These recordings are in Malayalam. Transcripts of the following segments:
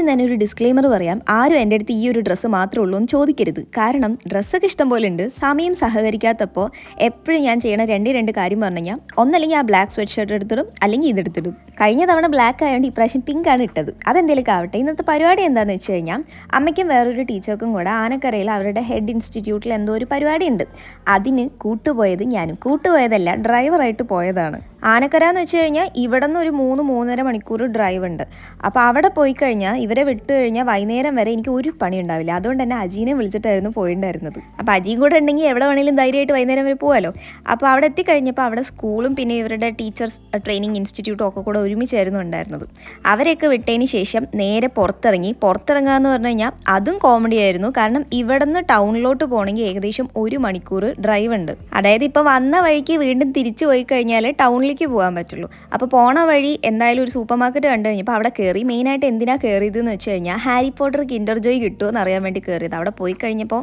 ആദ്യം തന്നെ ഒരു ഡിസ്ക്ലെയിമർ പറയാം. ആരും എന്റെ അടുത്ത് ഈ ഒരു ഡ്രസ്സ് മാത്രമേ ഉള്ളൂ എന്ന് ചോദിക്കരുത്. കാരണം ഡ്രസ്സൊക്കെ ഇഷ്ടം പോലെ ഉണ്ട്. സമയം സഹകരിക്കാത്തപ്പോൾ എപ്പോഴും ഞാൻ ചെയ്യണ രണ്ടേ രണ്ട് കാര്യം പറഞ്ഞു കഴിഞ്ഞാൽ ഒന്നല്ലെങ്കിൽ ആ ബ്ലാക്ക് സ്വെറ്റ് ഷർട്ട് എടുത്തിടും അല്ലെങ്കിൽ ഇതെടുത്തിടും. കഴിഞ്ഞ തവണ ബ്ലാക്ക് ആയതുകൊണ്ട് ഇപ്രാവശ്യം പിങ്ക് ആണ് ഇട്ടത്. അതെന്തെങ്കിലും ആവട്ടെ. ഇന്നത്തെ പരിപാടി എന്താണെന്ന് വെച്ച് കഴിഞ്ഞാൽ അമ്മയ്ക്കും വേറൊരു ടീച്ചർക്കും കൂടെ ആനക്കരയിൽ അവരുടെ ഹെഡ് ഇൻസ്റ്റിറ്റ്യൂട്ടിൽ എന്തോ ഒരു പരിപാടി ഉണ്ട്. അതിന് കൂട്ടുപോയത് ഞാനും. കൂട്ടുപോയതല്ല ഡ്രൈവറായിട്ട് പോയതാണ്. ആനക്കര എന്ന് വെച്ച് കഴിഞ്ഞാൽ ഇവിടെ നിന്ന് ഒരു മൂന്ന് മൂന്നര മണിക്കൂർ ഡ്രൈവ് ഉണ്ട്. അപ്പോൾ അവിടെ പോയി കഴിഞ്ഞാൽ ഇവരെ വിട്ട് കഴിഞ്ഞാൽ വൈകുന്നേരം വരെ എനിക്ക് ഒരു പണി ഉണ്ടാവില്ല. അതുകൊണ്ട് തന്നെ അജീനെ വിളിച്ചിട്ടായിരുന്നു പോയിണ്ടായിരുന്നത്. അപ്പോൾ അജീൻ കൂടെ ഉണ്ടെങ്കിൽ എവിടെ വേണമെങ്കിലും ധൈര്യമായിട്ട് വൈകുന്നേരം വരെ പോകാമല്ലോ അപ്പോൾ അവിടെ എത്തിക്കഴിഞ്ഞപ്പോൾ അവിടെ സ്കൂളും പിന്നെ ഇവരുടെ ടീച്ചേഴ്സ് ട്രെയിനിങ് ഇൻസ്റ്റിറ്റ്യൂട്ടും ഒക്കെ കൂടെ ഒരുമിച്ചായിരുന്നു ഉണ്ടായിരുന്നത് അവരെയൊക്കെ വിട്ടതിന് ശേഷം നേരെ പുറത്തിറങ്ങി. പുറത്തിറങ്ങുക എന്ന് പറഞ്ഞു കഴിഞ്ഞാൽ അതും കോമഡി ആയിരുന്നു. കാരണം ഇവിടെ നിന്ന് ടൗണിലോട്ട് പോകണമെങ്കിൽ ഏകദേശം ഒരു മണിക്കൂർ ഡ്രൈവ് ഉണ്ട്. അതായത് ഇപ്പോൾ വന്ന വഴിക്ക് വീണ്ടും തിരിച്ചു പോയി കഴിഞ്ഞാൽ ടൗണിലേക്ക് പോകാൻ പറ്റുള്ളൂ. അപ്പോൾ പോണ വഴി എന്തായാലും ഒരു സൂപ്പർ മാർക്കറ്റ് കണ്ടു കഴിഞ്ഞപ്പോൾ അവിടെ കയറി. മെയിനായിട്ട് എന്തിനാണ് കയറിയതെന്ന് വെച്ച് കഴിഞ്ഞാൽ ഹാരി പോട്ടർ കിൻഡർ ജോയ് കിട്ടുമോ എന്ന് അറിയാൻ വേണ്ടി കയറിയത്. അവിടെ പോയി കഴിഞ്ഞപ്പോൾ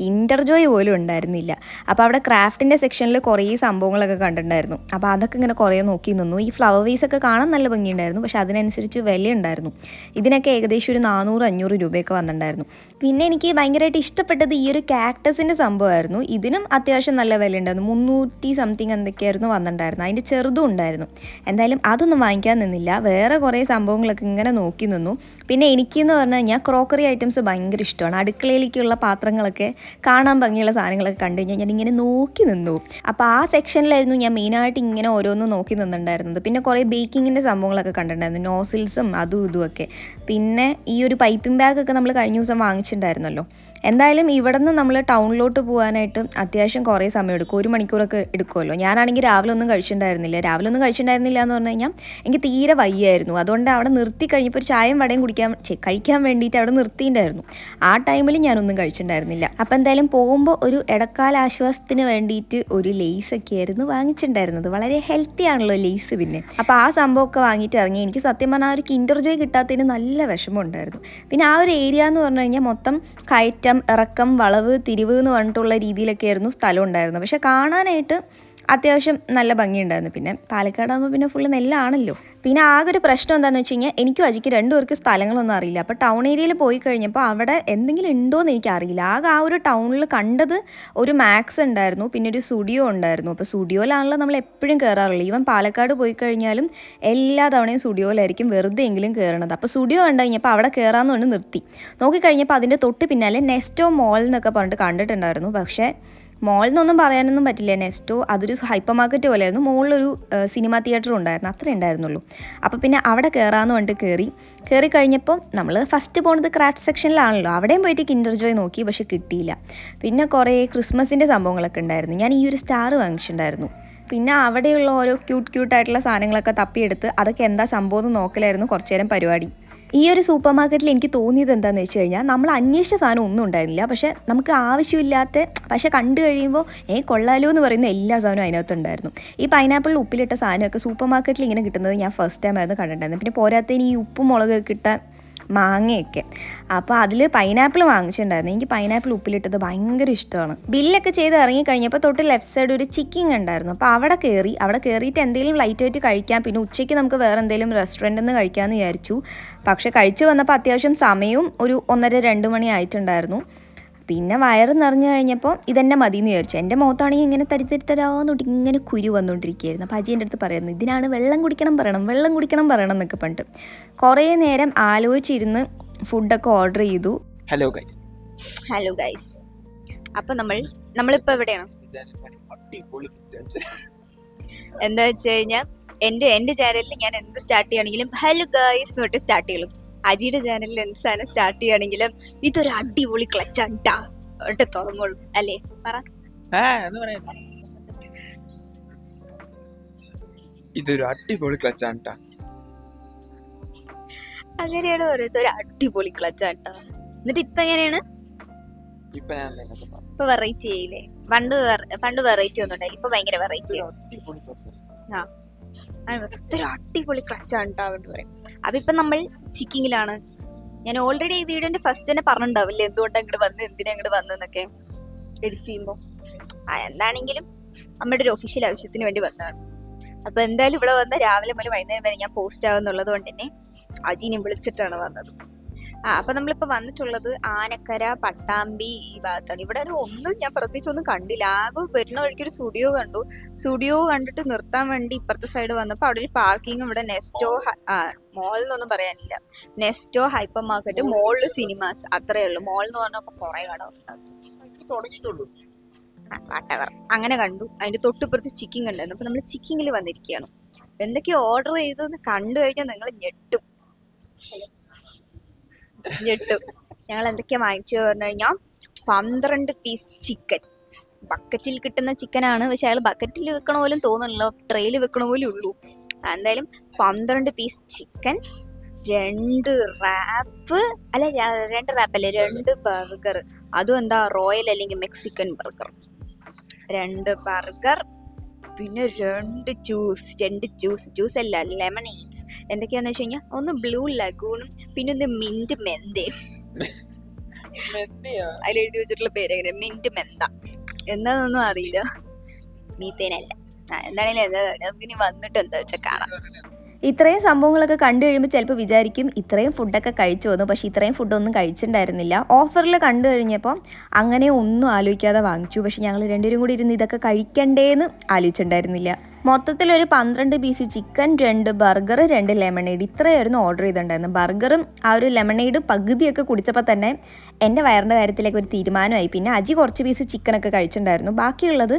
കിൻഡർ ജോയ് പോലും ഉണ്ടായിരുന്നില്ല. അപ്പോൾ അവിടെ ക്രാഫ്റ്റിന്റെ സെക്ഷനിൽ കുറേ സംഭവങ്ങളൊക്കെ കണ്ടിട്ടുണ്ടായിരുന്നു. അപ്പോൾ അതൊക്കെ ഇങ്ങനെ കുറേ നോക്കി നിന്നു. ഈ ഫ്ലവർ വേസ് ഒക്കെ കാണാൻ നല്ല ഭംഗിയുണ്ടായിരുന്നു. പക്ഷേ അതിനനുസരിച്ച് വില ഉണ്ടായിരുന്നു ഇതിനൊക്കെ ഏകദേശം ഒരു നാനൂറ് അഞ്ഞൂറ് രൂപയൊക്കെ വന്നിട്ടുണ്ടായിരുന്നു. പിന്നെ എനിക്ക് ഭയങ്കരമായിട്ട് ഇഷ്ടപ്പെട്ടത് ഈ ഒരു കാക്ടസിന്റെ സംഭവമായിരുന്നു. ഇതിനും അത്യാവശ്യം നല്ല വില ഉണ്ടായിരുന്നു മുന്നൂറ്റി സംതിങ് എന്തൊക്കെയായിരുന്നു വന്നിട്ടുണ്ടായിരുന്നു. അതിന്റെ ചെറുതും ഉണ്ടായിരുന്നു. എന്തായാലും അതൊന്നും വാങ്ങിക്കാൻ നിന്നില്ല. വേറെ കുറേ സംഭവങ്ങളൊക്കെ ഇങ്ങനെ നോക്കി നിന്നു. പിന്നെ എനിക്കെന്ന് പറഞ്ഞു കഴിഞ്ഞാൽ ക്രോക്കറി ഐറ്റംസ് ഭയങ്കര ഇഷ്ടമാണ്. അടുക്കളയിലേക്കുള്ള പാത്രങ്ങളൊക്കെ കാണാൻ ഭംഗിയുള്ള സാധനങ്ങളൊക്കെ കണ്ടു കഴിഞ്ഞാൽ ഞാൻ ഇങ്ങനെ നോക്കി നിന്നു. അപ്പോൾ ആ സെക്ഷനിലായിരുന്നു ഞാൻ മെയിനായിട്ട് ഇങ്ങനെ ഓരോന്നും നോക്കി നിന്നിട്ടുണ്ടായിരുന്നത്. പിന്നെ കുറേ ബേക്കിങ്ങിന്റെ സംഭവങ്ങളൊക്കെ കണ്ടിട്ടുണ്ടായിരുന്നു. നോസിൽസും അതും ഇതുമൊക്കെ പിന്നെ ഈ ഒരു പൈപ്പിംഗ് ബാഗൊക്കെ നമ്മൾ കഴിഞ്ഞ ദിവസം വാങ്ങിച്ചിട്ടുണ്ടായിരുന്നല്ലോ. എന്തായാലും ഇവിടെ നിന്ന് നമ്മൾ ടൗണിലോട്ട് പോകാനായിട്ട് അത്യാവശ്യം കുറേ സമയം എടുക്കും. ഒരു മണിക്കൂറൊക്കെ എടുക്കുമല്ലോ ഞാനാണെങ്കിൽ രാവിലെ ഒന്നും കഴിച്ചിട്ടുണ്ടായിരുന്നില്ല. രാവിലെ ഒന്നും കഴിച്ചിട്ടുണ്ടായിരുന്നില്ല എന്ന് പറഞ്ഞു കഴിഞ്ഞാൽ എനിക്ക് തീരെ വയ്യായിരുന്നു. അതുകൊണ്ട് അവിടെ നിർത്തി കഴിഞ്ഞപ്പോൾ ഒരു ചായയും വടയും കുടിക്കാൻ കഴിക്കാൻ വേണ്ടിയിട്ട് അവിടെ നിർത്തിയിട്ടുണ്ടായിരുന്നു. ആ ടൈമിൽ ഞാനൊന്നും കഴിച്ചിട്ടുണ്ടായിരുന്നില്ല. അപ്പോൾ എന്തായാലും പോകുമ്പോൾ ഒരു ഇടക്കാല ആശ്വാസത്തിന് വേണ്ടിയിട്ട് ഒരു ലേസ് ഒക്കെ ആയിരുന്നു വാങ്ങിച്ചിട്ടുണ്ടായിരുന്നത്. വളരെ ഹെൽത്തി ആണല്ലോ ലെയ്സ് പിന്നെ. അപ്പോൾ ആ സംഭവമൊക്കെ വാങ്ങിയിട്ട് ഇറങ്ങി. എനിക്ക് സത്യം പറഞ്ഞാൽ ആ ഒരു കിൻഡർ ജോയ് കിട്ടാത്തതിന് നല്ല വിഷമം ഉണ്ടായിരുന്നു പിന്നെ ആ ഒരു ഏരിയ എന്ന് പറഞ്ഞു കഴിഞ്ഞാൽ മൊത്തം കയറ്റം ഇറക്കം വളവ് തിരിവ് എന്ന് പറഞ്ഞിട്ടുള്ള രീതിയിലൊക്കെ ആയിരുന്നു സ്ഥലം ഉണ്ടായിരുന്നത്. പക്ഷെ കാണാനായിട്ട് അത്യാവശ്യം നല്ല ഭംഗിയുണ്ടായിരുന്നു. പിന്നെ പാലക്കാടാകുമ്പോൾ പിന്നെ ഫുള്ള് നെല്ലാണല്ലോ. പിന്നെ ആകെ ഒരു പ്രശ്നം എന്താണെന്ന് വെച്ച് കഴിഞ്ഞാൽ എനിക്കും അജിക്ക് രണ്ടുപേർക്ക് സ്ഥലങ്ങളൊന്നും അറിയില്ല. അപ്പോൾ ടൗൺ ഏരിയയിൽ പോയി കഴിഞ്ഞപ്പോൾ അവിടെ എന്തെങ്കിലും ഉണ്ടോ എന്ന് എനിക്ക് അറിയില്ല. ആകെ ആ ഒരു ടൗണിൽ കണ്ടത് ഒരു മാക്സ് ഉണ്ടായിരുന്നു. പിന്നെ ഒരു സ്റ്റുഡിയോ ഉണ്ടായിരുന്നു. അപ്പോൾ സ്റ്റുഡിയോയിലാണല്ലോ നമ്മൾ എപ്പോഴും കയറാറുള്ളത് ഈവൻ പാലക്കാട് പോയി കഴിഞ്ഞാലും എല്ലാ തവണയും സ്റ്റുഡിയോയിലായിരിക്കും വെറുതെ എങ്കിലും കയറണത് അപ്പോൾ സ്റ്റുഡിയോ കണ്ടു കഴിഞ്ഞപ്പോൾ അവിടെ കയറാമെന്ന് പറഞ്ഞ് നിർത്തി. നോക്കിക്കഴിഞ്ഞപ്പോൾ അതിന്റെ തൊട്ട് പിന്നാലെ നെസ്റ്റോ മോൾ എന്നൊക്കെ പറഞ്ഞിട്ട് കണ്ടിട്ടുണ്ടായിരുന്നു. പക്ഷേ മോളിൽ പറയാനൊന്നും പറ്റില്ല. നെസ്റ്റോ അതൊരു ഹൈപ്പർ മാർക്കറ്റ് പോലെയായിരുന്നു മുകളിലൊരു സിനിമ തിയേറ്റർ ഉണ്ടായിരുന്നു. അത്രേ ഉണ്ടായിരുന്നുള്ളൂ. അപ്പോൾ പിന്നെ അവിടെ കയറാമെന്ന് പറഞ്ഞിട്ട് കയറി കയറി കഴിഞ്ഞപ്പോൾ നമ്മൾ ഫസ്റ്റ് പോണത് ക്രാഫ്റ്റ് സെക്ഷനിലാണല്ലോ അവിടെയും പോയിട്ട് കിൻഡർ ജോയ് നോക്കി പക്ഷെ കിട്ടിയില്ല. പിന്നെ കുറേ ക്രിസ്മസിന്റെ സംഭവങ്ങളൊക്കെ ഉണ്ടായിരുന്നു. ഞാൻ ഈ ഒരു സ്റ്റാർ വാങ്ങിച്ചിട്ടുണ്ടായിരുന്നു. പിന്നെ അവിടെയുള്ള ഓരോ ക്യൂട്ട് ക്യൂട്ടായിട്ടുള്ള സാധനങ്ങളൊക്കെ തപ്പിയെടുത്ത് അതൊക്കെ എന്താ സംഭവം എന്ന് നോക്കലായിരുന്നു കുറച്ചു നേരം പരിപാടി. ഈ ഒരു സൂപ്പർ മാർക്കറ്റിൽ എനിക്ക് തോന്നിയത് എന്താണെന്ന് വെച്ച് കഴിഞ്ഞാൽ നമ്മൾ അന്വേഷിച്ച സാധനം ഒന്നും ഉണ്ടായിരുന്നില്ല. പക്ഷേ നമുക്ക് ആവശ്യമില്ലാത്ത പക്ഷേ കണ്ടു കഴിയുമ്പോൾ ഏ കൊള്ളാലോ എന്ന് പറയുന്ന എല്ലാ സാധനവും അതിനകത്തുണ്ടായിരുന്നു ഈ പൈനാപ്പിളിൽ ഉപ്പിലിട്ട സാധനമൊക്കെ സൂപ്പർ മാർക്കറ്റിൽ ഇങ്ങനെ കിട്ടുന്നത് ഞാൻ ഫസ്റ്റ് ടൈം ആയിരുന്നു കണ്ടിട്ടുണ്ടായിരുന്നു പിന്നെ പോരാത്തതിന് ഈ ഉപ്പും മുളകൊക്കെ കിട്ടാൻ മാങ്ങയൊക്കെ. അപ്പോൾ അതിൽ പൈനാപ്പിൾ വാങ്ങിച്ചിട്ടുണ്ടായിരുന്നു. എനിക്ക് പൈനാപ്പിൾ ഉപ്പിലിട്ടത് ഭയങ്കര ഇഷ്ടമാണ്. ബില്ലൊക്കെ ചെയ്ത് ഇറങ്ങി കഴിഞ്ഞപ്പോൾ തൊട്ട് ലെഫ്റ്റ് സൈഡ് ഒരു ചിക്കിങ് ഉണ്ടായിരുന്നു അപ്പോൾ അവിടെ കയറി അവിടെ കയറിയിട്ട് എന്തെങ്കിലും ലൈറ്റ് ആയിട്ട് കഴിക്കാം. പിന്നെ ഉച്ചയ്ക്ക് നമുക്ക് വേറെ എന്തെങ്കിലും റെസ്റ്റോറന്റിൽ നിന്ന് കഴിക്കാമെന്ന് വിചാരിച്ചു. പക്ഷേ കഴിച്ചു വന്നപ്പോൾ അത്യാവശ്യം സമയവും ഒരു ഒന്നര രണ്ട് മണി ആയിട്ടുണ്ടായിരുന്നു. പിന്നെ വയറ് നിറഞ്ഞു കഴിഞ്ഞപ്പോൾ ഇതെന്നെ മതി എന്ന് വിചാരിച്ചു. എന്റെ മുഖത്താണെങ്കിൽ ഇങ്ങനെ തരിത്തരിത്തരാന്നോട്ട് ഇങ്ങനെ കുരു വന്നുകൊണ്ടിരിക്കുകയായിരുന്നു അപ്പോൾ അജി എന്റെ അടുത്ത് പറയുന്നു ഇതിനാണ് വെള്ളം കുടിക്കണം പറയണം വെള്ളം കുടിക്കണം പറയണം എന്നൊക്കെ പറഞ്ഞിട്ട്. കുറേ നേരം ആലോചിച്ചിരുന്ന് ഫുഡൊക്കെ ഓർഡർ ചെയ്തു. ഹലോ ഗൈസ് ഹലോ ഗൈസ് അപ്പോൾ നമ്മൾ നമ്മളിപ്പോൾ എവിടെയാണ്? എന്താ വെച്ച് കഴിഞ്ഞാൽ എന്റെ എന്റെ ചാനലിൽ ഞാൻ എന്ത് സ്റ്റാർട്ട് ചെയ്യുകയാണെങ്കിലും ഹലോ ഗൈസ് എന്ന് തൊട്ട് സ്റ്റാർട്ട് ചെയ്യുള്ളൂ. അജിയുടെ ചാനലിൽ എന്ത് സാധനം സ്റ്റാർട്ട് ചെയ്യുകയാണെങ്കിലും ഇതൊരു അടിപൊളി എന്നിട്ട് തുടങ്ങുള്ളൂ അല്ലേ? പറ. ഇതൊരു അടിപൊളി ക്ലച്ചാണ് ട്ടാ. അങ്ങനെയാണ് ഒരു അടിപൊളി ക്ലച്ചാട്ടാ എന്നിട്ട് ഇപ്പൊ എങ്ങനെയാണ്? ഇപ്പൊ വെറൈറ്റി ആയില്ലേ പണ്ട് പണ്ട് വെറൈറ്റി ഒന്നും ഉണ്ടായില്ല. ഇപ്പൊ ഭയങ്കര വെറൈറ്റി. ആ. ഇതൊരു അടിപൊളി ക്ലച്ചാണ് ഉണ്ടാവുന്നത് പറയും. അപ്പൊ ഇപ്പൊ നമ്മൾ ചിക്കിങ്ങിലാണ്. ഞാൻ ഓൾറെഡി ഈ വീഡിയോന്റെ ഫസ്റ്റ് തന്നെ പറഞ്ഞിട്ടുണ്ടാവില്ലേ? എന്തുകൊണ്ടാണ് ഇങ്ങോട്ട് വന്ന്? എന്തിനാ ഇങ്ങോട്ട് വന്നതെന്നൊക്കെ എഡിറ്റ് ചെയ്യുമ്പോൾ ആ എന്താണെങ്കിലും നമ്മുടെ ഒരു ഒഫീഷ്യൽ ആവശ്യത്തിന് വേണ്ടി വന്നതാണ്. അപ്പൊ എന്തായാലും ഇവിടെ വന്ന രാവിലെ മുതൽ വൈകുന്നേരം വരെ ഞാൻ പോസ്റ്റ് ആവുന്നുള്ളത് കൊണ്ട് തന്നെ അജീനെ വിളിച്ചിട്ടാണ് വന്നത്. ആ അപ്പൊ നമ്മളിപ്പോ വന്നിട്ടുള്ളത് ആനക്കര പട്ടാമ്പി ഈ ഭാഗത്താണ്. ഇവിടെ ഒരു ഒന്നും ഞാൻ പ്രത്യേകിച്ച് ഒന്നും കണ്ടില്ല. ആകെ വരുന്ന വഴിക്ക് ഒരു സ്റ്റുഡിയോ കണ്ടു. സ്റ്റുഡിയോ കണ്ടിട്ട് നിർത്താൻ വേണ്ടി ഇപ്പുറത്തെ സൈഡ് വന്നപ്പോൾ അവിടെ ഒരു പാർക്കിംഗ് ഇവിടെ നെസ്റ്റോ മോൾ എന്നൊന്നും പറയാനില്ല. നെസ്റ്റോ ഹൈപ്പർ മാർക്കറ്റ് മോളിൽ സിനിമാസ് അത്രേ ഉള്ളൂ. മോൾ എന്ന് പറഞ്ഞപ്പോ കുറെ കടകളുണ്ടാവും വാട്ടവർ അങ്ങനെ കണ്ടു. അതിന്റെ തൊട്ടിപ്പുറത്ത് ചിക്കിൻ കണ്ടായിരുന്നു. അപ്പൊ നമ്മൾ ചിക്കിങ്ങിൽ വന്നിരിക്കുകയാണ് എന്തൊക്കെ ഓർഡർ ചെയ്തെന്ന് കണ്ടു കഴിഞ്ഞാൽ നിങ്ങൾ ഞെട്ടും. ഞെട്ടും ഞങ്ങൾ എന്തൊക്കെയാ വാങ്ങിച്ചു പറഞ്ഞു കഴിഞ്ഞാൽ പന്ത്രണ്ട് പീസ് ചിക്കൻ ബക്കറ്റിൽ കിട്ടുന്ന ചിക്കനാണ് പക്ഷെ അയാൾ ബക്കറ്റിൽ വെക്കണ പോലും തോന്നുന്നില്ല. ട്രെയിൽ വെക്കണ പോലും ഉള്ളൂ. എന്തായാലും പന്ത്രണ്ട് പീസ് ചിക്കൻ രണ്ട് റാപ്പ് അല്ല രണ്ട് റാപ്പ് അല്ലേ? രണ്ട് ബർഗർ അതും എന്താ റോയൽ അല്ലെങ്കിൽ മെക്സിക്കൻ ബർഗർ രണ്ട് ബർഗർ പിന്നെ രണ്ട് ജ്യൂസ് രണ്ട് ജ്യൂസ് ജ്യൂസ് അല്ല ലെമണേഡ്സ് എന്തൊക്കെയാന്ന് വെച്ച് കഴിഞ്ഞാൽ ഒന്ന് ബ്ലൂ ലഗൂണും പിന്നെ ഒന്ന് മിന്റ് മെന്തയും അതിൽ എഴുതി വെച്ചിട്ടുള്ള പേര് എങ്ങനെ മിന്റ് മെന്ത എന്താണെന്നൊന്നും അറിയില്ല. മീത്തേനല്ല. എന്താണെങ്കിലും എന്താ നമുക്ക് ഇനി വന്നിട്ട് എന്താ വെച്ചാൽ കാണാം. ഇത്രയും സംഭവങ്ങളൊക്കെ കണ്ടു കഴിയുമ്പോൾ ചിലപ്പോൾ വിചാരിക്കും ഇത്രയും ഫുഡൊക്കെ കഴിച്ചു വന്നു പക്ഷേ ഇത്രയും ഫുഡൊന്നും കഴിച്ചിട്ടുണ്ടായിരുന്നില്ല. ഓഫറിൽ കണ്ടു കഴിഞ്ഞപ്പോൾ അങ്ങനെ ഒന്നും ആലോചിക്കാതെ വാങ്ങിച്ചു. പക്ഷേ ഞങ്ങൾ രണ്ടുപേരും കൂടി ഇരുന്ന് ഇതൊക്കെ കഴിക്കണ്ടേന്ന് ആലോചിച്ചിട്ടുണ്ടായിരുന്നില്ല. മൊത്തത്തിൽ ഒരു പന്ത്രണ്ട് പീസ് ചിക്കൻ രണ്ട് ബർഗർ രണ്ട് ലെമണേഡ് ഇത്രയായിരുന്നു ഓർഡർ ചെയ്തിട്ടുണ്ടായിരുന്നത്. ബർഗറും ആ ഒരു ലെമണേഡ് പകുതിയൊക്കെ കുടിച്ചപ്പോൾ തന്നെ എന്റെ വയറിന്റെ കാര്യത്തിലേക്ക് ഒരു തീരുമാനമായി. പിന്നെ അജി കുറച്ച് പീസ് ചിക്കനൊക്കെ കഴിച്ചിട്ടുണ്ടായിരുന്നു. ബാക്കിയുള്ളത്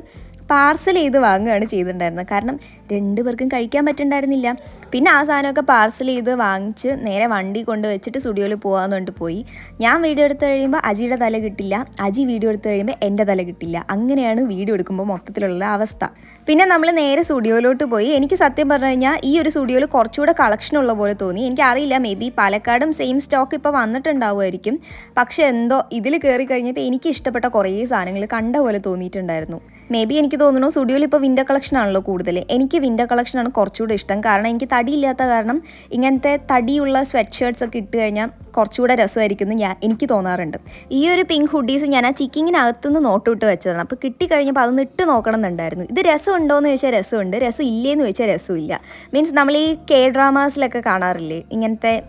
പാർസൽ ചെയ്ത് വാങ്ങുകയാണ് ചെയ്തിട്ടുണ്ടായിരുന്നത്. കാരണം രണ്ട് പേർക്കും കഴിക്കാൻ പറ്റുന്നുണ്ടായിരുന്നില്ല പിന്നെ ആ സാധനമൊക്കെ പാർസൽ ചെയ്ത് വാങ്ങിച്ച് നേരെ വണ്ടി കൊണ്ട് വെച്ചിട്ട് സ്റ്റുഡിയോയിൽ പോകാമെന്ന് പറഞ്ഞിട്ട് പോയി. ഞാൻ വീഡിയോ എടുത്ത് കഴിയുമ്പോൾ അജിയുടെ തല കിട്ടില്ല. അജി വീഡിയോ എടുത്ത് കഴിയുമ്പോൾ എന്റെ തല കിട്ടില്ല. അങ്ങനെയാണ് വീഡിയോ എടുക്കുമ്പോൾ മൊത്തത്തിലുള്ള അവസ്ഥ. പിന്നെ നമ്മൾ നേരെ സ്റ്റുഡിയോയിലോട്ട് പോയി. എനിക്ക് സത്യം പറഞ്ഞു കഴിഞ്ഞാൽ ഈ ഒരു സ്റ്റുഡിയോയിൽ കുറച്ചുകൂടെ കളക്ഷൻ ഉള്ള പോലെ തോന്നി. എനിക്കറിയില്ല മേ ബി പാലക്കാടും സെയിം സ്റ്റോക്ക് ഇപ്പോൾ വന്നിട്ടുണ്ടാവുമായിരിക്കും. പക്ഷേ എന്തോ ഇതിൽ കയറി കഴിഞ്ഞപ്പോൾ എനിക്ക് ഇഷ്ടപ്പെട്ട കുറേ സാധനങ്ങൾ കണ്ട പോലെ തോന്നിയിട്ടുണ്ടായിരുന്നു. മേ ബി എനിക്ക് തോന്നുന്നു സ്റ്റുഡിയോയിൽ ഇപ്പോൾ വിൻഡോ കളക്ഷൻ ആണല്ലോ കൂടുതൽ. എനിക്ക് വിൻഡോ കളക്ഷനാണ് കുറച്ചുകൂടെ ഇഷ്ടം. കാരണം എനിക്ക് തടി ഇല്ലാത്ത കാരണം ഇങ്ങനത്തെ തടിയുള്ള സ്വെറ്റ് ഷർട്ട്സ് ഒക്കെ ഇട്ട് കഴിഞ്ഞാൽ കുറച്ചുകൂടെ രസമായിരിക്കും എന്ന് ഞാൻ എനിക്ക് തോന്നാറുണ്ട്. ഈ ഒരു പിങ്ക് ഹുഡീസ് ഞാൻ ആ ചിക്കിങ്ങിനകത്തുനിന്ന് നോട്ടിട്ട് വെച്ചതാണ്. അപ്പോൾ കിട്ടിക്കഴിഞ്ഞപ്പോൾ അതൊന്ന് ഇട്ട് നോക്കണം എന്നുണ്ടായിരുന്നു. ഇത് രസമുണ്ടോ എന്ന് ചോദിച്ചാൽ രസമുണ്ട്. രസം ഇല്ലേന്ന് ചോദിച്ചാൽ രസമില്ല. മീൻസ് നമ്മൾ ഈ കെ ഡ്രാമാസിലൊക്കെ കാണാറില്ലേ? ഇങ്ങനത്തെ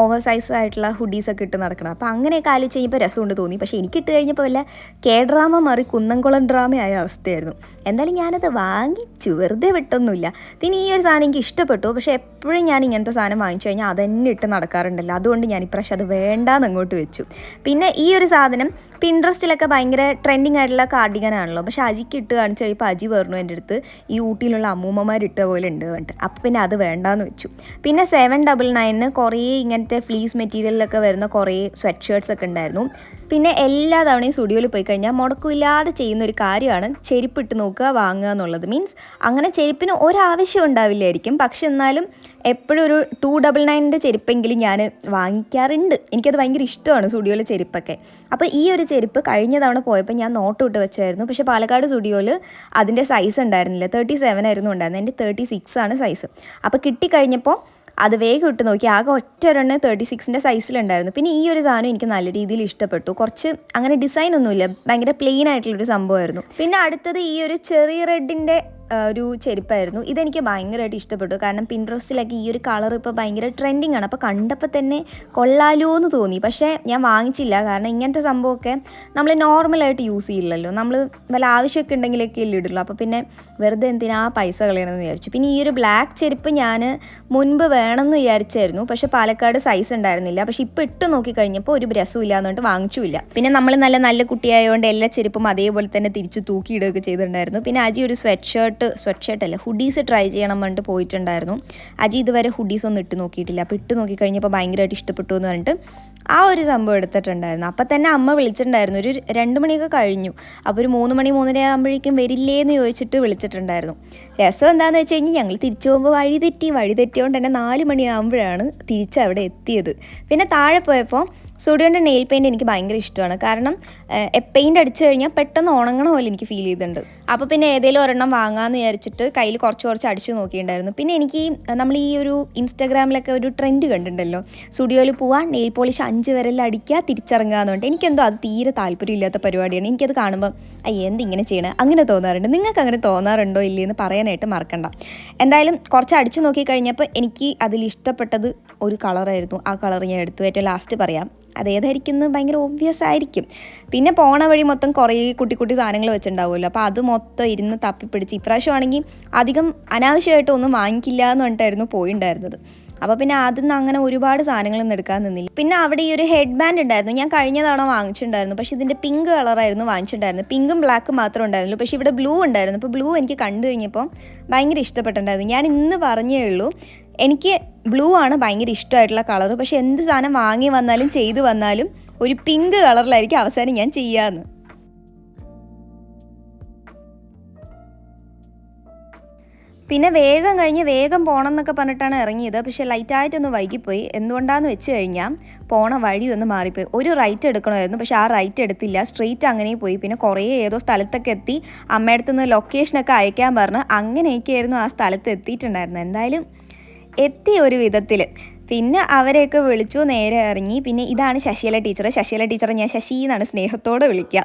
ഓവർ സൈസ് ആയിട്ടുള്ള ഹുഡീസൊക്കെ ഇട്ട് നടക്കണം. അപ്പോൾ അങ്ങനെയൊക്കെ ആലോചിച്ച് കഴിഞ്ഞപ്പോൾ രസമുണ്ട് തോന്നി. പക്ഷേ എനിക്ക് ഇട്ട് കഴിഞ്ഞപ്പോൾ വല്ല കെ ഡ്രാമ മാറി കുന്നംകുളം ഡ്രാമയായ അവസ്ഥയായിരുന്നു. എന്തായാലും ഞാനത് വാങ്ങിച്ചു വെറുതെ വിട്ടൊന്നുമില്ല. പിന്നെ ഈ ഒരു സാധനം എനിക്ക് ഇഷ്ടപ്പെട്ടു. പക്ഷേ എപ്പോഴും ഞാൻ ഇങ്ങനത്തെ സാധനം വാങ്ങിച്ചു കഴിഞ്ഞാൽ അതന്നെ ഇട്ട് നടക്കാറുണ്ടല്ലോ. അതുകൊണ്ട് ഞാൻ ഇപ്രാവശ്യം അത് വേണ്ടാന്ന് അങ്ങോട്ട് വെച്ചു. പിന്നെ ഈ ഒരു സാധനം പിൻട്രസ്റ്റിലൊക്കെ ഭയങ്കര ട്രെൻഡിങ് ആയിട്ടുള്ള കാർഡിഗൻ ആണല്ലോ പക്ഷെ അജിക്ക് ഇട്ട് കാണിച്ചു കഴിയുമ്പോൾ അജി പറഞ്ഞു എന്റെ അടുത്ത്. ഈ ഊട്ടിയിലുള്ള അമ്മൂമ്മമാർ ഇട്ട പോലെ ഉണ്ട് പറഞ്ഞിട്ട്. അപ്പം പിന്നെ അത് വേണ്ടാന്ന് വെച്ചു. പിന്നെ സെവൻ ഡബിൾ നയനിന് കുറേ ഇങ്ങനത്തെ ഫ്ലീസ് മെറ്റീരിയലിലൊക്കെ വരുന്ന കുറേ സ്വെറ്റ് ഷർട്ട്സ് ഒക്കെ ഉണ്ടായിരുന്നു. പിന്നെ എല്ലാ തവണയും സ്റ്റുഡിയോയിൽ പോയി കഴിഞ്ഞാൽ മുടക്കമില്ലാതെ ചെയ്യുന്ന ഒരു കാര്യമാണ് ചെരുപ്പ് ഇട്ട് നോക്കുക വാങ്ങുക എന്നുള്ളത്. മീൻസ് അങ്ങനെ ചെരുപ്പിന് ഒരാവശ്യം ഉണ്ടാവില്ലായിരിക്കും. പക്ഷെ എന്നാലും എപ്പോഴും ഒരു ടു ഡബിൾ നയന്റെ ചെരുപ്പെങ്കിലും ഞാൻ വാങ്ങിക്കാറുണ്ട്. എനിക്കത് ഭയങ്കര ഇഷ്ടമാണ് സ്റ്റുഡിയോയിലെ ചെരുപ്പൊക്കെ. അപ്പോൾ ഈ ഒരു ചെരുപ്പ് കഴിഞ്ഞ തവണ പോയപ്പോൾ ഞാൻ നോട്ട് ഇട്ട് വെച്ചായിരുന്നു. പക്ഷേ പാലക്കാട് സ്റ്റുഡിയോയിൽ അതിന്റെ സൈസ് ഉണ്ടായിരുന്നില്ല. തേർട്ടി സെവൻ ആയിരുന്നു ഉണ്ടായിരുന്നത്. എന്റെ തേർട്ടി സിക്സ് ആണ് സൈസ് അപ്പോൾ കിട്ടിക്കഴിഞ്ഞപ്പോൾ അത് വേഗം ഇട്ട് നോക്കി. ആകെ ഒറ്റ ഒരെണ്ണം തേർട്ടി സിക്സിന്റെ സൈസിലുണ്ടായിരുന്നു പിന്നെ ഈ ഒരു സാധനം എനിക്ക് നല്ല രീതിയിൽ ഇഷ്ടപ്പെട്ടു. കുറച്ച് അങ്ങനെ ഡിസൈൻ ഒന്നുമില്ല. ഭയങ്കര പ്ലെയിൻ ആയിട്ടുള്ളൊരു സംഭവമായിരുന്നു. പിന്നെ അടുത്തത് ഈ ഒരു ചെറിയ റെഡിന്റെ ഒരു ചെരുപ്പായിരുന്നു. ഇതെനിക്ക് ഭയങ്കരമായിട്ട് ഇഷ്ടപ്പെട്ടു. കാരണം പിൻട്രസ്റ്റിലൊക്കെ ഈ ഒരു കളർ ഇപ്പോൾ ഭയങ്കര ട്രെൻഡിങ് ആണ്. അപ്പോൾ കണ്ടപ്പോൾ തന്നെ കൊള്ളാലോ എന്ന് തോന്നി. പക്ഷേ ഞാൻ വാങ്ങിച്ചില്ല. കാരണം ഇങ്ങനത്തെ സംഭവമൊക്കെ നമ്മൾ നോർമലായിട്ട് യൂസ് ചെയ്യില്ലല്ലോ. നമ്മൾ വല്ല ആവശ്യമൊക്കെ ഉണ്ടെങ്കിലൊക്കെ അല്ലേ ഇടുള്ളൂ. അപ്പോൾ പിന്നെ വെറുതെ എന്തിനാ പൈസ കളയണമെന്ന് വിചാരിച്ചു. പിന്നെ ഈ ഒരു ബ്ലാക്ക് ചെരുപ്പ് ഞാൻ മുൻപ് വേണമെന്ന് വിചാരിച്ചായിരുന്നു. പക്ഷേ പാലക്കാട് സൈസ് ഉണ്ടായിരുന്നില്ല. പക്ഷേ ഇപ്പോൾ ഇട്ട് നോക്കി കഴിഞ്ഞപ്പോൾ ഒരു രസവും ഇല്ല എന്നുകൊണ്ട് വാങ്ങിച്ചുമില്ല. പിന്നെ നമ്മൾ നല്ല നല്ല കുട്ടിയായതുകൊണ്ട് എല്ലാ ചെരുപ്പും അതേപോലെ തന്നെ തിരിച്ച് തൂക്കിയിടുകയൊക്കെ ചെയ്തിട്ടുണ്ടായിരുന്നു. പിന്നെ അജി ഒരു സ്വെറ്റ് ഷർട്ട് സ്വെറ്റ് ഷർട്ട് അല്ല ഹുഡീസ് ട്രൈ ചെയ്യണം പറഞ്ഞിട്ട് പോയിട്ടുണ്ടായിരുന്നു. അജി ഇതുവരെ ഹുഡീസ് ഒന്നും ഇട്ട് നോക്കിയിട്ടില്ല. അപ്പോൾ ഇട്ട് നോക്കി കഴിഞ്ഞപ്പോൾ ഭയങ്കരമായിട്ട് ഇഷ്ടപ്പെട്ടു എന്ന് പറഞ്ഞിട്ട് ആ ഒരു സംഭവം എടുത്തിട്ടുണ്ടായിരുന്നു. അപ്പം തന്നെ അമ്മ വിളിച്ചിട്ടുണ്ടായിരുന്നു. ഒരു രണ്ട് മണിയൊക്കെ കഴിഞ്ഞു. അപ്പോൾ ഒരു മൂന്ന് മണി മൂന്നര ആകുമ്പോഴേക്കും വരില്ലേ എന്ന് ചോദിച്ചിട്ട് വിളിച്ചിട്ടുണ്ടായിരുന്നു. രസം എന്താണെന്ന് വെച്ച് കഴിഞ്ഞാൽ ഞങ്ങൾ തിരിച്ചു പോകുമ്പോൾ വഴി തെറ്റി വഴി തെറ്റിയോണ്ട് തന്നെ നാല് മണിയാകുമ്പോഴാണ് തിരിച്ച് അവിടെ എത്തിയത്. പിന്നെ താഴെ പോയപ്പോൾ സ്റ്റുഡിയോന്റെ നെയിൽ പെയിന്റ് എനിക്ക് ഭയങ്കര ഇഷ്ടമാണ്. കാരണം പെയിന്റ് അടിച്ചു കഴിഞ്ഞാൽ പെട്ടെന്ന് ഉണങ്ങണ പോലെ എനിക്ക് ഫീൽ ചെയ്തിട്ടുണ്ട്. അപ്പോൾ പിന്നെ ഏതെങ്കിലും ഒരെണ്ണം വാങ്ങാമെന്ന് വിചാരിച്ചിട്ട് കയ്യിൽ കുറച്ച് കുറച്ച് അടിച്ചു നോക്കിയിട്ടുണ്ടായിരുന്നു. പിന്നെ എനിക്ക് നമ്മൾ ഈ ഒരു ഇൻസ്റ്റാഗ്രാമിലൊക്കെ ഒരു ട്രെൻഡ് കണ്ടിട്ടുണ്ടല്ലോ. സ്റ്റുഡിയോയിൽ പോവാൻ നെയിൽ പോളിഷ് അഞ്ച് വിരലിൽ അടിക്കുക തിരിച്ചിറങ്ങുക എന്ന് പറഞ്ഞിട്ട്. എനിക്കെന്തോ അത് തീരെ താല്പര്യമില്ലാത്ത പരിപാടിയാണ്. എനിക്കത് കാണുമ്പോൾ അയ്യ എന്തിങ്ങനെ ചെയ്യണം? അങ്ങനെ തോന്നാറുണ്ട്. നിങ്ങൾക്ക് അങ്ങനെ തോന്നാറുണ്ടോ ഇല്ലേ എന്ന് പറയാനായിട്ട് മറക്കണ്ട. എന്തായാലും കുറച്ച് അടിച്ചു നോക്കി കഴിഞ്ഞപ്പോൾ എനിക്ക് അതിൽ ഇഷ്ടപ്പെട്ടത് ഒരു കളറായിരുന്നു. ആ കളർ ഞാൻ എടുത്തു. ഏറ്റവും ലാസ്റ്റ് പറയാം. അതേതായിരിക്കുന്നത് ഭയങ്കര ഒബ്വിയസ് ആയിരിക്കും. പിന്നെ പോണ വഴി മൊത്തം കുറേ കുട്ടി കുട്ടി സാധനങ്ങൾ വെച്ചിട്ടുണ്ടാവുമല്ലോ. അപ്പോൾ അത് മൊത്തം ഇരുന്ന് തപ്പിപ്പിടിച്ച്. ഇപ്രാവശ്യം ആണെങ്കിൽ അധികം അനാവശ്യമായിട്ട് ഒന്നും വാങ്ങിക്കില്ല എന്ന് പറഞ്ഞിട്ടായിരുന്നു പോയിണ്ടായിരുന്നത്. അപ്പോൾ പിന്നെ അതിൽ നിന്ന് അങ്ങനെ ഒരുപാട് സാധനങ്ങളൊന്നും എടുക്കാൻ നിന്നില്ല. പിന്നെ അവിടെ ഈ ഒരു ഹെഡ് ബാൻഡ് ഉണ്ടായിരുന്നു. ഞാൻ കഴിഞ്ഞ തവണ വാങ്ങിച്ചിട്ടുണ്ടായിരുന്നു. പക്ഷേ ഇതിന്റെ പിങ്ക് കളറായിരുന്നു വാങ്ങിച്ചിട്ടുണ്ടായിരുന്നത്. പിങ്കും ബ്ലാക്കും മാത്രം ഉണ്ടായിരുന്നുള്ളൂ. പക്ഷേ ഇവിടെ ബ്ലൂ ഉണ്ടായിരുന്നു. അപ്പോൾ ബ്ലൂ എനിക്ക് കണ്ടു കഴിഞ്ഞപ്പോൾ ഭയങ്കര ഇഷ്ടപ്പെട്ടിട്ടുണ്ടായിരുന്നു. ഞാൻ ഇന്ന് പറഞ്ഞേ ഉള്ളൂ എനിക്ക് ബ്ലൂ ആണ് ഭയങ്കര ഇഷ്ടമായിട്ടുള്ള കളർ പക്ഷേ എന്ത് സാധനം വാങ്ങി വന്നാലും ചെയ്തു വന്നാലും ഒരു പിങ്ക് കളറിലായിരിക്കും അവസാനം ഞാൻ ചെയ്യാന്ന്. പിന്നെ വേഗം കഴിഞ്ഞ് വേഗം പോകണം എന്നൊക്കെ പറഞ്ഞിട്ടാണ് ഇറങ്ങിയത്. പക്ഷേ ലൈറ്റായിട്ടൊന്ന് വൈകിപ്പോയി. എന്തുകൊണ്ടാന്ന് വെച്ച് കഴിഞ്ഞാൽ പോണ വഴി ഒന്ന് മാറിപ്പോയി. ഒരു റൈറ്റ് എടുക്കണമായിരുന്നു. പക്ഷേ ആ റൈറ്റ് എടുത്തില്ല. സ്ട്രെയിറ്റ് അങ്ങനെ പോയി. പിന്നെ കുറേ ഏതോ സ്ഥലത്തൊക്കെ എത്തി. അമ്മയുടെ നിന്ന് ലൊക്കേഷനൊക്കെ അയക്കാൻ പറഞ്ഞ് അങ്ങനെയൊക്കെയായിരുന്നു ആ സ്ഥലത്ത് എത്തിയിട്ടുണ്ടായിരുന്നത്. എന്തായാലും എത്തി ഒരു വിധത്തിൽ പിന്നെ അവരെയൊക്കെ വിളിച്ചു നേരെ ഇറങ്ങി. പിന്നെ ഇതാണ് ശശികല ടീച്ചർ ശശികല ടീച്ചറെ ഞാൻ ശശി എന്നാണ് സ്നേഹത്തോടെ വിളിക്കുക.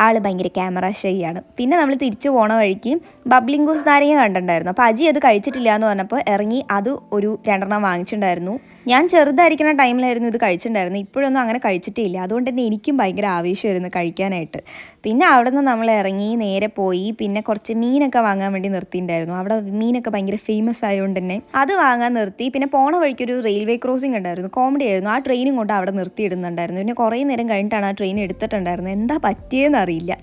ആൾ ഭയങ്കര ക്യാമറ ഷൈയാണ് പിന്നെ നമ്മൾ തിരിച്ചു പോണ വഴിക്ക് ബബ്ലിംഗ് ഗൂസ് നാരങ്ങ കണ്ടിട്ടുണ്ടായിരുന്നു. അപ്പോൾ അജി അത് കഴിച്ചിട്ടില്ല എന്ന് പറഞ്ഞപ്പോൾ ഇറങ്ങി അത് ഒരു രണ്ടെണ്ണം വാങ്ങിച്ചിട്ടുണ്ടായിരുന്നു. ഞാൻ ചെറുതായിരിക്കുന്ന ടൈമിലായിരുന്നു ഇത് കഴിച്ചിട്ടുണ്ടായിരുന്നു. ഇപ്പോഴൊന്നും അങ്ങനെ കഴിച്ചിട്ടേ ഇല്ല അതുകൊണ്ട് തന്നെ എനിക്കും ഭയങ്കര ആവേശമായിരുന്നു കഴിക്കാനായിട്ട്. പിന്നെ അവിടെ നിന്ന് നമ്മൾ ഇറങ്ങി നേരെ പോയി. പിന്നെ കുറച്ച് മീനൊക്കെ വാങ്ങാൻ വേണ്ടി നിർത്തിയിട്ടുണ്ടായിരുന്നു. അവിടെ മീനൊക്കെ ഭയങ്കര ഫേമസ് ആയതുകൊണ്ട് തന്നെ അത് വാങ്ങാൻ നിർത്തി. പിന്നെ പോണ വഴിക്കൊരു റെയിൽവേ ക്രോസിംഗ് ഉണ്ടായിരുന്നു. കോമഡി ആയിരുന്നു. ആ ട്രെയിനും കൊണ്ട് അവിടെ നിർത്തിയിടുന്നുണ്ടായിരുന്നു. പിന്നെ കുറേ നേരം കഴിഞ്ഞിട്ടാണ് ആ ട്രെയിൻ എടുത്തിട്ടുണ്ടായിരുന്നു. എന്താ പറ്റിയെന്ന് അറിയില്ല.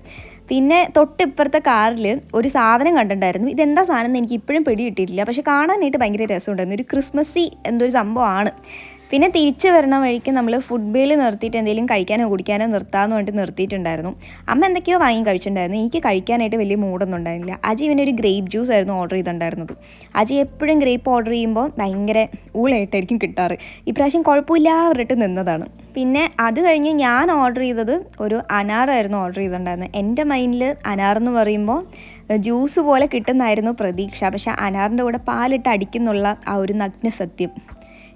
പിന്നെ തൊട്ടിപ്പുറത്തെ കാറിൽ ഒരു സാധനം കണ്ടിട്ടുണ്ടായിരുന്നു. ഇതെന്താ സാധനം എന്ന് എനിക്ക് ഇപ്പോഴും പിടി കിട്ടിയിട്ടില്ല പക്ഷെ കാണാനായിട്ട് ഭയങ്കര രസമുണ്ടായിരുന്നു. ഒരു ക്രിസ്മസി എന്തൊരു സംഭവമാണ്. പിന്നെ തിരിച്ച് വരണ വഴിക്ക് നമ്മൾ ഫുഡ് ബേയിൽ നിർത്തിയിട്ട് എന്തെങ്കിലും കഴിക്കാനോ കുടിക്കാനോ നിർത്താമെന്ന് പറഞ്ഞിട്ട് നിർത്തിയിട്ടുണ്ടായിരുന്നു. അമ്മ എന്തൊക്കെയോ വാങ്ങി കഴിച്ചിട്ടുണ്ടായിരുന്നു. എനിക്ക് കഴിക്കാനായിട്ട് വലിയ മൂഡൊന്നും ഉണ്ടായിരുന്നില്ല. അജി ഇവനെ ഒരു ഗ്രേപ്പ് ജ്യൂസ് ആയിരുന്നു ഓർഡർ ചെയ്തിട്ടുണ്ടായിരുന്നത്. അജി എപ്പോഴും ഗ്രേപ്പ് ഓർഡർ ചെയ്യുമ്പോൾ ഭയങ്കര ഊളായിട്ടായിരിക്കും കിട്ടാറ്. ഇപ്രാവശ്യം കുഴപ്പമില്ല പറഞ്ഞിട്ട് നിന്നതാണ്. പിന്നെ അത് കഴിഞ്ഞ് ഞാൻ ഓർഡർ ചെയ്തത് ഒരു അനാറായിരുന്നു ഓർഡർ ചെയ്തിട്ടുണ്ടായിരുന്നത്. എന്റെ മൈൻഡിൽ അനാറെന്ന് പറയുമ്പോൾ ജ്യൂസ് പോലെ കിട്ടുന്നായിരുന്നു പ്രതീക്ഷ. പക്ഷേ അനാറിന്റെ കൂടെ പാലിട്ട് അടിക്കുന്നുള്ള ആ ഒരു നഗ്ന സത്യം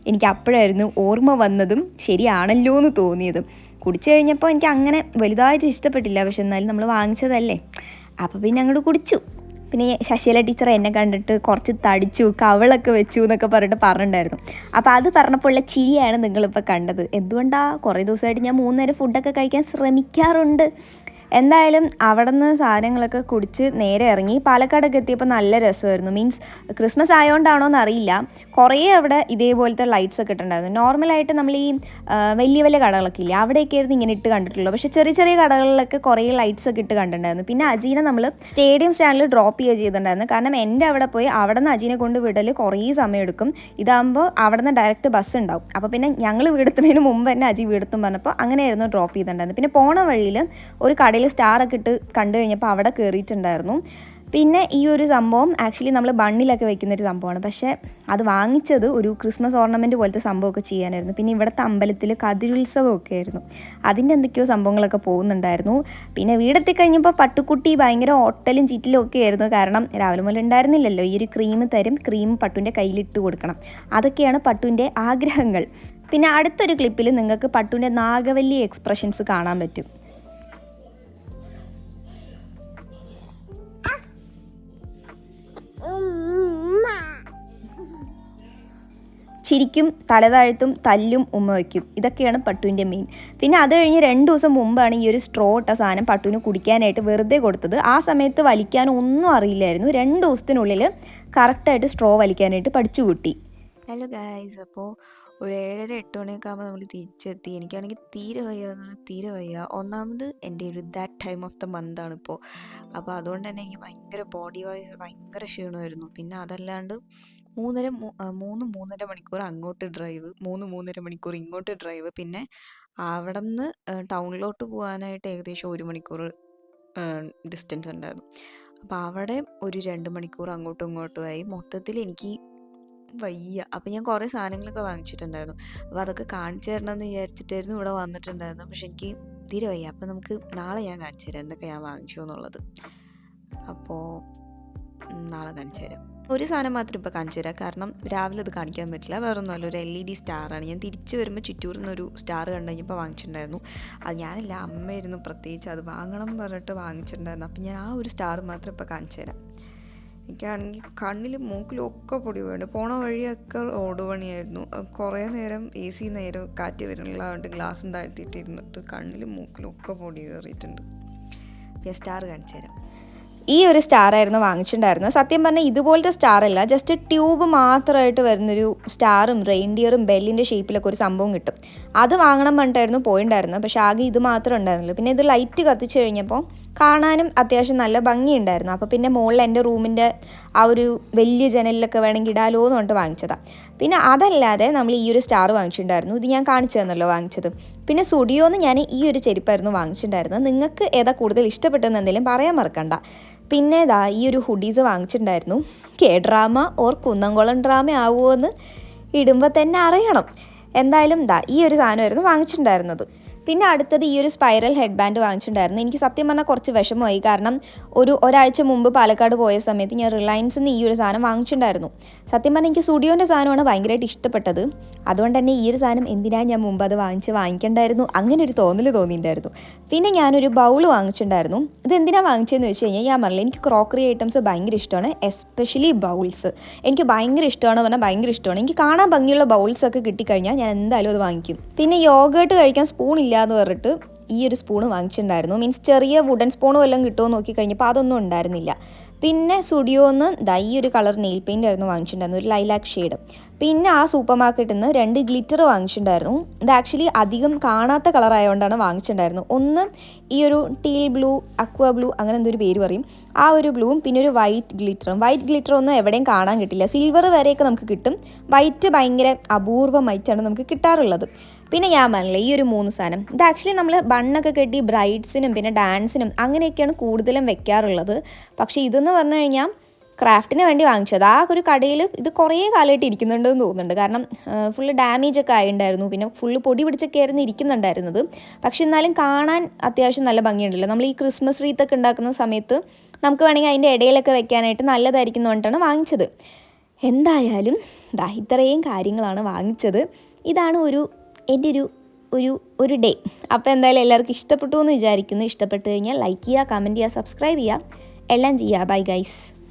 എനിക്ക് അപ്പോഴായിരുന്നു ഓർമ്മ വന്നതും ശരിയാണല്ലോ എന്ന് തോന്നിയതും. കുടിച്ചു കഴിഞ്ഞപ്പോൾ എനിക്ക് അങ്ങനെ വലുതായിട്ട് ഇഷ്ടപ്പെട്ടില്ല. പക്ഷെ എന്നാലും നമ്മൾ വാങ്ങിച്ചതല്ലേ. അപ്പോൾ പിന്നെ അങ്ങോട്ട് കുടിച്ചു. പിന്നെ ശശികല ടീച്ചർ എന്നെ കണ്ടിട്ട് കുറച്ച് തടിച്ചു കവളൊക്കെ വെച്ചു എന്നൊക്കെ പറഞ്ഞിട്ട് പറഞ്ഞിട്ടുണ്ടായിരുന്നു. അപ്പോൾ അത് പറഞ്ഞപ്പോൾ ഉള്ള ചിരിയാണ് നിങ്ങളിപ്പോൾ കണ്ടത്. എന്തുകൊണ്ടാണ് കുറേ ദിവസമായിട്ട് ഞാൻ മൂന്നേരം ഫുഡൊക്കെ കഴിക്കാൻ ശ്രമിക്കാറുണ്ട്? എന്തായാലും അവിടെ നിന്ന് സാധനങ്ങളൊക്കെ കുടിച്ച് നേരെ ഇറങ്ങി. പാലക്കാടൊക്കെ എത്തിയപ്പോൾ നല്ല രസമായിരുന്നു. മീൻസ് ക്രിസ്മസ് ആയതുകൊണ്ടാണോ എന്ന് അറിയില്ല. കുറേ അവിടെ ഇതേപോലത്തെ ലൈറ്റ്സ് ഒക്കെ ഇട്ടുണ്ടായിരുന്നു. നോർമലായിട്ട് നമ്മൾ ഈ വലിയ വലിയ കടകളൊക്കെ ഇല്ലേ അവിടെയൊക്കെ ആയിരുന്നു ഇങ്ങനെ ഇട്ട് കണ്ടിട്ടുള്ളൂ പക്ഷേ ചെറിയ ചെറിയ കടകളിലൊക്കെ കുറേ ലൈറ്റ്സ് ഒക്കെ ഇട്ട് കണ്ടിട്ടുണ്ടായിരുന്നു. പിന്നെ അജീനെ നമ്മൾ സ്റ്റേഡിയം സ്റ്റാൻഡിൽ ഡ്രോപ്പ് ചെയ്യുക ചെയ്തിട്ടുണ്ടായിരുന്നു. കാരണം എന്റെ അവിടെ പോയി അവിടെ നിന്ന് അജീനെ കൊണ്ട് വിടൽ കുറേ സമയം എടുക്കും ഇതാകുമ്പോൾ അവിടെ നിന്ന് ഡയറക്റ്റ് ബസ് ഉണ്ടാവും. അപ്പോൾ പിന്നെ ഞങ്ങൾ വീടെത്തുന്നതിന് മുമ്പ് തന്നെ അജി വീടെത്തും പറഞ്ഞപ്പോൾ അങ്ങനെയായിരുന്നു ഡ്രോപ്പ് ചെയ്തിട്ടുണ്ടായിരുന്നു പിന്നെ പോണ വഴിയിൽ ഒരു കടയിൽ സ്റ്റാറൊക്കെ ഇട്ട് കണ്ടു കഴിഞ്ഞപ്പോൾ അവിടെ കയറിയിട്ടുണ്ടായിരുന്നു. പിന്നെ ഈ ഒരു സംഭവം ആക്ച്വലി നമ്മൾ ബണ്ണിലൊക്കെ വെക്കുന്ന ഒരു സംഭവമാണ്. പക്ഷേ അത് വാങ്ങിച്ചത് ഒരു ക്രിസ്മസ് ഓർണമെന്റ് പോലത്തെ സംഭവമൊക്കെ ചെയ്യാനായിരുന്നു. പിന്നെ ഇവിടുത്തെ അമ്പലത്തിൽ കതിരുത്സവമൊക്കെ ആയിരുന്നു. അതിന്റെ എന്തൊക്കെയോ സംഭവങ്ങളൊക്കെ പോകുന്നുണ്ടായിരുന്നു. പിന്നെ വീടെത്തി കഴിഞ്ഞപ്പോൾ പട്ടുക്കുട്ടി ഭയങ്കര ഓട്ടലും ചിറ്റിലും ഒക്കെ ആയിരുന്നു. കാരണം രാവിലെ മുതൽ ഉണ്ടായിരുന്നില്ലല്ലോ. ഈ ഒരു ക്രീം തരും ക്രീം പട്ടുവിന്റെ കയ്യിലിട്ട് കൊടുക്കണം. അതൊക്കെയാണ് പട്ടുവിന്റെ ആഗ്രഹങ്ങൾ. പിന്നെ അടുത്തൊരു ക്ലിപ്പിൽ നിങ്ങൾക്ക് പട്ടുവിന്റെ നാഗവല്ലി എക്സ്പ്രഷൻസ് കാണാൻ പറ്റും. ചിരിക്കും തലതാഴ്ത്തും തല്ലും ഉമ്മ വയ്ക്കും. ഇതൊക്കെയാണ് പട്ടുവിന്റെ മെയിൻ പിന്നെ അത് കഴിഞ്ഞ് രണ്ട് ദിവസം മുമ്പാണ് ഈ ഒരു സ്ട്രോ ഇട്ട സാധനം പട്ടുവിന് കുടിക്കാനായിട്ട് വെറുതെ കൊടുത്തത്. ആ സമയത്ത് വലിക്കാൻ ഒന്നും അറിയില്ലായിരുന്നു. രണ്ട് ദിവസത്തിനുള്ളിൽ കറക്റ്റായിട്ട് സ്ട്രോ വലിക്കാനായിട്ട് പഠിച്ചു കൂട്ടി. ഹലോ ഗായ്സ് അപ്പോൾ ഒരു ഏഴര എട്ട് മണിയൊക്കെ ആകുമ്പോൾ നമ്മൾ തിരിച്ചെത്തി. എനിക്കാണെങ്കിൽ തീരെ വയ്യ തീരെ വയ്യ. ഒന്നാമത് എന്റെ ഒരു ദാറ്റ് ടൈം ഓഫ് ദ ആണ് ഇപ്പോൾ അപ്പോൾ അതുകൊണ്ട് തന്നെ എനിക്ക് ഭയങ്കര ബോഡി വൈസ് ഭയങ്കര ക്ഷീണമായിരുന്നു. പിന്നെ അതല്ലാണ്ട് മൂന്നര മൂന്ന് മൂന്നര മണിക്കൂർ അങ്ങോട്ട് ഡ്രൈവ് മൂന്ന് മൂന്നര മണിക്കൂർ ഇങ്ങോട്ട് ഡ്രൈവ് പിന്നെ അവിടെ നിന്ന് ടൗണിലോട്ട് പോകാനായിട്ട് ഏകദേശം ഒരു മണിക്കൂർ ഡിസ്റ്റൻസ് ഉണ്ടായിരുന്നു. അപ്പോൾ അവിടെ ഒരു രണ്ട് മണിക്കൂർ അങ്ങോട്ടും ഇങ്ങോട്ടുമായി മൊത്തത്തിൽ എനിക്ക് വയ്യ. അപ്പം ഞാൻ കുറേ സാധനങ്ങളൊക്കെ വാങ്ങിച്ചിട്ടുണ്ടായിരുന്നു. അപ്പോൾ അതൊക്കെ കാണിച്ചു തരണമെന്ന് വിചാരിച്ചിട്ടായിരുന്നു ഇവിടെ വന്നിട്ടുണ്ടായിരുന്നു പക്ഷെ എനിക്ക് തീരെ വയ്യ. അപ്പം നമുക്ക് നാളെ ഞാൻ കാണിച്ചു തരാം എന്തൊക്കെ ഞാൻ വാങ്ങിച്ചു എന്നുള്ളത്. അപ്പോൾ നാളെ കാണിച്ചു തരാം. ഒരു സാധനം മാത്രം ഇപ്പോൾ കാണിച്ചു തരാം. കാരണം രാവിലെ അത് കാണിക്കാൻ പറ്റില്ല. വേറെ ഒരു എൽ ഇ ഡി സ്റ്റാറാണ് ഞാൻ തിരിച്ചു വരുമ്പോൾ ചുറ്റൂർ നിന്നൊരു സ്റ്റാർ കണ്ടു കഴിഞ്ഞപ്പോൾ വാങ്ങിച്ചിട്ടുണ്ടായിരുന്നു. അത് ഞാനല്ല അമ്മയായിരുന്നു പ്രത്യേകിച്ച്. അത് വാങ്ങണം പറഞ്ഞിട്ട് വാങ്ങിച്ചിട്ടുണ്ടായിരുന്നു. അപ്പം ഞാൻ ആ ഒരു സ്റ്റാർ മാത്രം ഇപ്പോൾ കാണിച്ചു തരാം. എനിക്കാണെങ്കിൽ കണ്ണിലും മൂക്കിലും ഒക്കെ പൊടി വീണ്. പോണ വഴിയൊക്കെ റോഡ് പണിയായിരുന്നു. കുറേ നേരം എ സി നേരം കാറ്റ് വരുന്നുള്ളതുകൊണ്ട് ഗ്ലാസ്സും താഴ്ത്തിയിട്ടിരുന്നിട്ട് കണ്ണിലും മൂക്കിലും ഒക്കെ പൊടി കയറിയിട്ടുണ്ട്. ഞാൻ സ്റ്റാർ കാണിച്ചു തരാം. ഈ ഒരു സ്റ്റാർ ആയിരുന്നു വാങ്ങിച്ചിട്ടുണ്ടായിരുന്നത്. സത്യം പറഞ്ഞാൽ ഇതുപോലത്തെ സ്റ്റാർ അല്ല. ജസ്റ്റ് ട്യൂബ് മാത്രമായിട്ട് വരുന്നൊരു സ്റ്റാറും റെയിൻഡിയറും ബെല്ലിന്റെ ഷേപ്പിലൊക്കെ ഒരു സംഭവം കിട്ടും. അത് വാങ്ങണം പറഞ്ഞിട്ടായിരുന്നു പോയിണ്ടായിരുന്നത്. പക്ഷേ ആകെ ഇത് മാത്രമേ ഉണ്ടായിരുന്നുള്ളൂ. പിന്നെ ഇത് ലൈറ്റ് കത്തിച്ച് കഴിഞ്ഞപ്പോൾ കാണാനും അത്യാവശ്യം നല്ല ഭംഗിയുണ്ടായിരുന്നു. അപ്പോൾ പിന്നെ മുകളിൽ എന്റെ റൂമിന്റെ ആ ഒരു വലിയ ജനലിലൊക്കെ വേണമെങ്കിൽ ഇടാലോ എന്ന് പറഞ്ഞിട്ട് വാങ്ങിച്ചതാണ് പിന്നെ അതല്ലാതെ നമ്മൾ ഈ ഒരു സ്റ്റാർ വാങ്ങിച്ചിട്ടുണ്ടായിരുന്നു. ഇത് ഞാൻ കാണിച്ചു തന്നല്ലോ വാങ്ങിച്ചത്. പിന്നെ സ്റ്റുഡിയോന്ന് ഞാൻ ഈ ഒരു ചെരുപ്പായിരുന്നു വാങ്ങിച്ചിട്ടുണ്ടായിരുന്നത്. നിങ്ങൾക്ക് ഏതാ കൂടുതൽ ഇഷ്ടപ്പെട്ടതെന്ന് എന്തെങ്കിലും പറയാൻ മറക്കണ്ട. പിന്നെ ഇതാ ഈ ഒരു hoodies വാങ്ങിച്ചിട്ടുണ്ടായിരുന്നു. K drama or Kunnamkulam drama ആവുമോ എന്ന് ഇടുമ്പോൾ തന്നെ അറിയണം. എന്തായാലും ദാ ഈ ഒരു സാധനമായിരുന്നു വാങ്ങിച്ചിട്ടുണ്ടായിരുന്നത്. പിന്നെ അടുത്തത് ഈ ഒരു സ്പൈറൽ ഹെഡ് ബാൻഡ് വാങ്ങിച്ചിട്ടുണ്ടായിരുന്നു. എനിക്ക് സത്യം പറഞ്ഞാൽ കുറച്ച് വിഷമമായി. കാരണം ഒരു ഒരാഴ്ച മുമ്പ് പാലക്കാട് പോയ സമയത്ത് ഞാൻ റിലയൻസിൽ നിന്ന് ഈ ഒരു സാധനം വാങ്ങിച്ചിട്ടുണ്ടായിരുന്നു. സത്യം പറഞ്ഞാൽ എനിക്ക് സ്റ്റുഡിയോന്റെ സാധനമാണ് ഭയങ്കരമായിട്ട് ഇഷ്ടപ്പെട്ടത്. അതുകൊണ്ട് തന്നെ ഈ ഒരു സാധനം എന്തിനാണ് ഞാൻ മുമ്പ് അത് വാങ്ങിച്ച് വാങ്ങിക്കണ്ടായിരുന്നു? അങ്ങനെ ഒരു തോന്നൽ തോന്നിയിട്ടുണ്ടായിരുന്നു. പിന്നെ ഞാനൊരു ബൗൾ വാങ്ങിച്ചിട്ടുണ്ടായിരുന്നു. ഇത് എന്തിനാണ് വാങ്ങിച്ചതെന്ന് വെച്ച് കഴിഞ്ഞാൽ ഞാൻ പറഞ്ഞില്ല എനിക്ക് ക്രോക്കറി ഐറ്റംസ് ഭയങ്കര ഇഷ്ടമാണ്. Especially bowls. എനിക്ക് ഭയങ്കര ഇഷ്ടമാണ് പറഞ്ഞാൽ ഭയങ്കര ഇഷ്ടമാണ്. എനിക്ക് കാണാൻ ഭംഗിയുള്ള ബൗൾസ് ഒക്കെ കിട്ടിക്കഴിഞ്ഞാൽ ഞാൻ എന്തായാലും അത് വാങ്ങിക്കും. പിന്നെ യോഗേട്ട് കഴിക്കാൻ സ്പൂൺ ഇല്ല എന്ന് പറഞ്ഞിട്ട് ഈ ഒരു സ്പൂൺ വാങ്ങിച്ചിട്ടുണ്ടായിരുന്നു. മീൻസ് ചെറിയ വുഡൻ സ്പൂണും എല്ലാം കിട്ടുമോ നോക്കി കഴിഞ്ഞപ്പോൾ അതൊന്നും ഉണ്ടായിരുന്നില്ല. പിന്നെ സ്റ്റുഡിയോന്ന് ദാ ഈ ഒരു കളർ നെയിൽ പെയിന്റ് ആയിരുന്നു വാങ്ങിച്ചിട്ടുണ്ടായിരുന്നു ഒരു ലൈലാക്ക് ഷെയ്ഡ് പിന്നെ ആ സൂപ്പർ മാർക്കറ്റിൽ നിന്ന് രണ്ട് ഗ്ലിറ്റർ വാങ്ങിച്ചിട്ടുണ്ടായിരുന്നു. ഇത് ആക്ച്വലി അധികം കാണാത്ത കളറായതുകൊണ്ടാണ് വാങ്ങിച്ചിട്ടുണ്ടായിരുന്നു ഒന്ന് ഈ ഒരു ടീൽ ബ്ലൂ അക്വ ബ്ലൂ അങ്ങനെ എന്തൊരു പേര് പറയും. ആ ഒരു ബ്ലൂവും പിന്നെ ഒരു വൈറ്റ് ഗ്ലിറ്ററും വൈറ്റ് ഗ്ലിറ്റർ ഒന്നും എവിടെയും കാണാൻ കിട്ടില്ല. സിൽവർ വരെയൊക്കെ നമുക്ക് കിട്ടും. വൈറ്റ് ഭയങ്കര അപൂർവമായിട്ടാണ് നമുക്ക് കിട്ടാറുള്ളത്. പിന്നെ ഞാൻ പറഞ്ഞില്ല ഈ ഒരു മൂന്ന് സാധനം. ഇത് ആക്ച്വലി നമ്മൾ ബണ്ണൊക്കെ കെട്ടി ബ്രൈഡ്സിനും പിന്നെ ഡാൻസിനും അങ്ങനെയൊക്കെയാണ് കൂടുതലും വെക്കാറുള്ളത്. പക്ഷേ ഇതെന്ന് പറഞ്ഞു കഴിഞ്ഞാൽ ക്രാഫ്റ്റിന് വേണ്ടി വാങ്ങിച്ചത്. ആ ഒരു കടയിൽ ഇത് കുറേ കാലമായിട്ട് ഇരിക്കുന്നുണ്ടെന്ന് തോന്നുന്നുണ്ട്. കാരണം ഫുള്ള് ഡാമേജ് ഒക്കെ ആയിട്ടുണ്ടായിരുന്നു പിന്നെ ഫുള്ള് പൊടി പിടിച്ചൊക്കെ ആയിരുന്നു ഇരിക്കുന്നുണ്ടായിരുന്നത്. പക്ഷെ എന്നാലും കാണാൻ അത്യാവശ്യം നല്ല ഭംഗിയുണ്ടല്ലോ. നമ്മൾ ഈ ക്രിസ്മസ് റീത്തൊക്കെ ഉണ്ടാക്കുന്ന സമയത്ത് നമുക്ക് വേണമെങ്കിൽ അതിന്റെ ഇടയിലൊക്കെ വെക്കാനായിട്ട് നല്ലതായിരിക്കും എന്ന് വാങ്ങിച്ചത്. എന്തായാലും ഇതാ ഇത്രയും കാര്യങ്ങളാണ് വാങ്ങിച്ചത്. ഇതാണ് ഒരു എന്റെ ഒരു ഒരു ഒരു ഡേ അപ്പോൾ എന്തായാലും എല്ലാവർക്കും ഇഷ്ടപ്പെട്ടു എന്ന് വിചാരിക്കുന്നു. ഇഷ്ടപ്പെട്ടു കഴിഞ്ഞാൽ ലൈക്ക് ചെയ്യുക കമന്റ് ചെയ്യുക സബ്സ്ക്രൈബ് ചെയ്യുക. എല്ലാം ചെയ്യുക. Bye guys